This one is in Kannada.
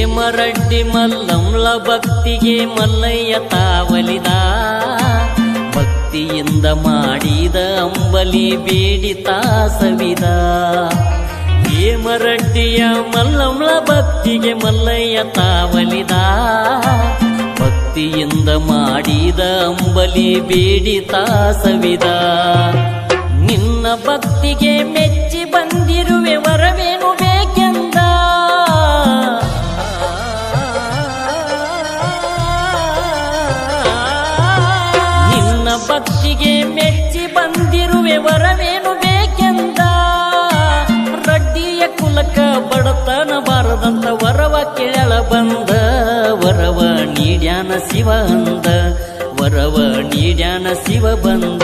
ಹೇಮರಡ್ಡಿ ಮಲ್ಲಂಳ ಭಕ್ತಿಗೆ ಮಲ್ಲಯ್ಯ ತಾವಲಿದ. ಭಕ್ತಿಯಿಂದ ಮಾಡಿದ ಅಂಬಲಿ ಬೇಡಿ ಸವಿದ ಹೇಮರಡ್ಡಿಯ ಮಲ್ಲಂಳ ಭಕ್ತಿಗೆ ಮಲ್ಲಯ್ಯ ತಾವಲಿದ. ಭಕ್ತಿಯಿಂದ ಮಾಡಿದ ಅಂಬಲಿ ಬೇಡಿ ತಾಸವಿದ. ನಿನ್ನ ಭಕ್ತಿಗೆ ಮೆಚ್ಚಿ ಬಂದಿರುವೆ ಭಕ್ತಿಗೆ ಮೆಚ್ಚಿ ಬಂದಿರುವೆ ವರವೇನು ಬೇಕೆಂದ? ರಡ್ಡಿಯ ಕುಲಕ ಬಡತನ ಬಾರದಂತ ವರವ ಕೇಳ ಬಂದ. ವರವ ನೀಡ್ಯಾನ ಶಿವ ಅಂದ. ವರವ ನೀಡ್ಯಾನ ಶಿವ ಬಂದ.